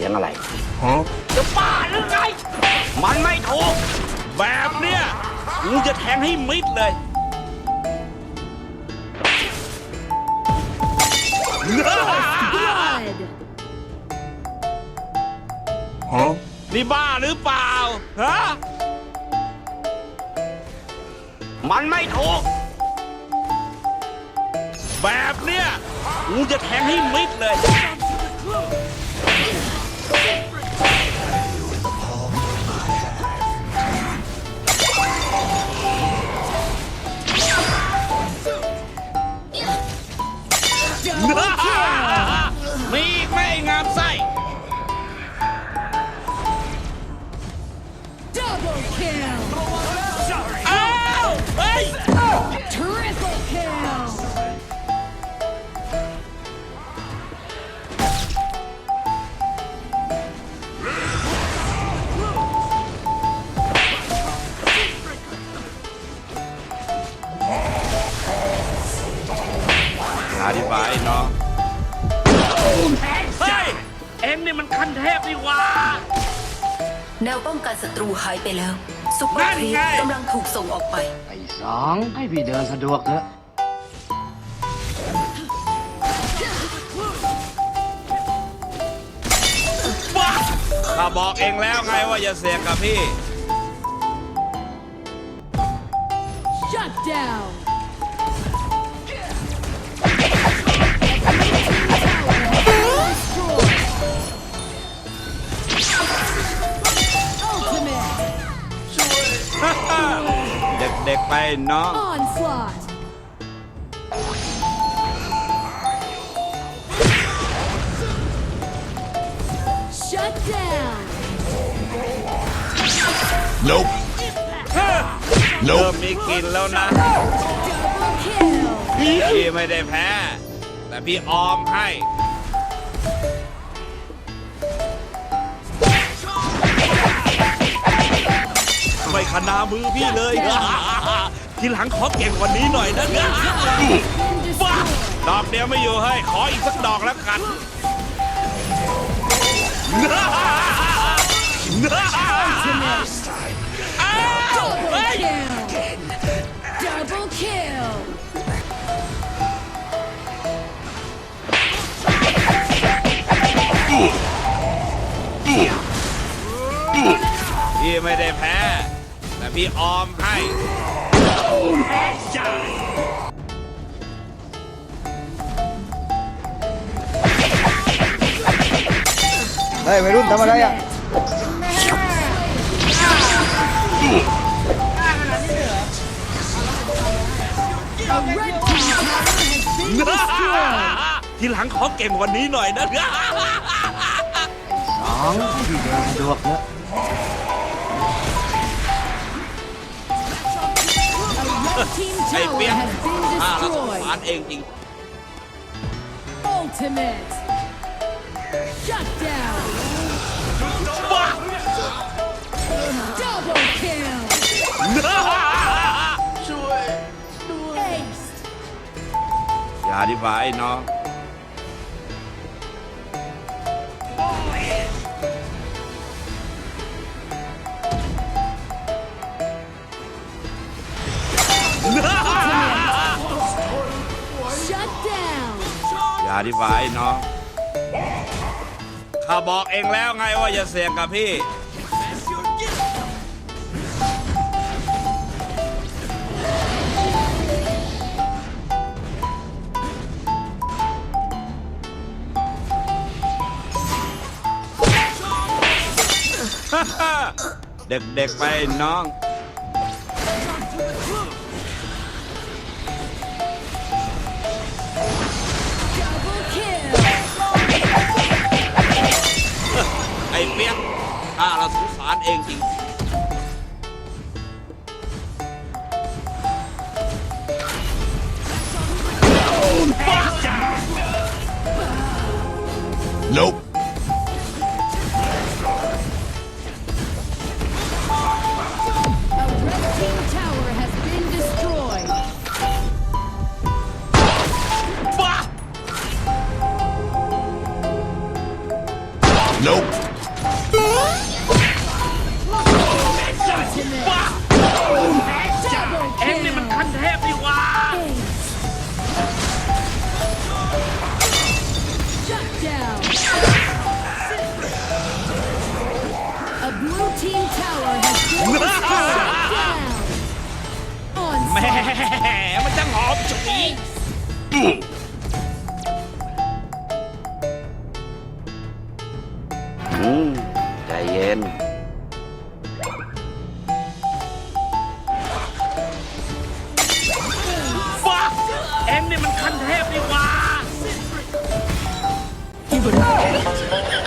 สียงอะไรจะบ้าหรือไง มันไม่ถูก แบบเนี้ยกูจะแทงให้มิดเลย Blood. นี่บ้าหรือเปล่า ฮะ มันไม่ถูก แบบเนี้ยกูจะแทงให้มิดเลย อ้าวเฮ้ย Triple kill. อธิบายเนาะเฮ้ย เอ็งนี่มันขั้นเทพนี่หว่า แนวป้องกันศัตรูหายไปแล้วซุปเปอนั่ร์นครีปไงกำลังถูกส่งออกไป ไอ้สองให้พี่เดินสะดวกเถอะบ้าข้าบอกเองแล้วไงว่าอย่าเสี่ยงกับพี่ Shut down. เด็กๆไปเนาะ onslaught. Shut down. เริ่มมีกลินแล้วนะ Double kill. พี่ไม่ได้แพ้ แต่พี่ออมให้ ไม่ขนามือพี่เลย ทีหลังขอเก่งกว่านี้หน่อยนะ Been บ้า destroyed. ดอกเดียวไม่อยู่ให้ยขออีกสักดอกแล้วกันอ้าวเฮ้ย Double kill. Double kill. พี่ไม่ได้แพ้ แต่พี่ออมให้เฮ้ยวัยรุ่นทำอะไรอะ A red team tower has been destroyed. ทีหลังขอเก่งกวันนี้หน่อยนะสองให้พี่เดินสะดวกเถอะ A red team ไอ้ tower เปียก has been ข้าเราสงสาร destroyed. เองจริง Ultimate. Shut down. บ้า Double kill. Ace. อย่าอธิบายน้อง ธิบายน้องข้าบอกเองแล้วไงว่าอย่าเสี่ยงกับพี่ เด็กๆไปน้อง เปียกข้าเราสงสารเองจริง Nope. ว้าเอ็งนี่มันขั้นเทพดีว่าแหมมันจะงหอมจุกนี้ใจเย็น อ็ง